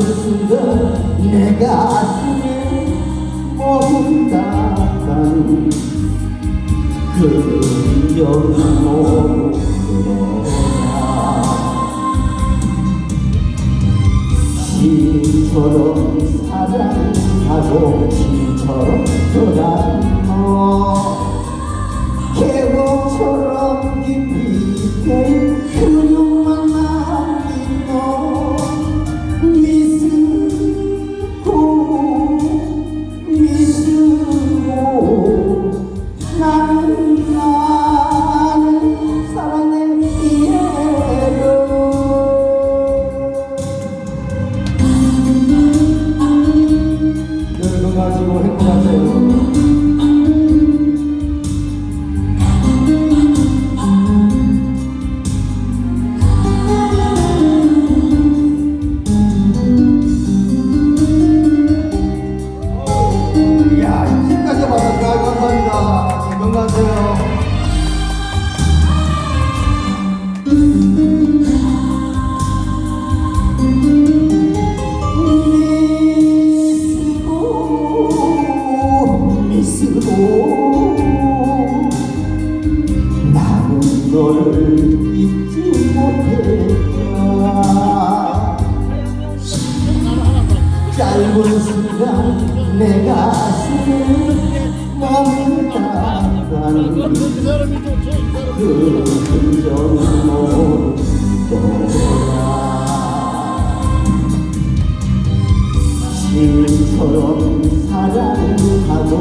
순간 내 가슴에 머문다간 그 영혼으로라 신처럼 사랑하고 신처럼 돌아너 미스고 나는 너를 잊지 못했다. 짧은 순간 내 가슴에 머문다간 그 흔적으로 떠나 신처럼 사랑하고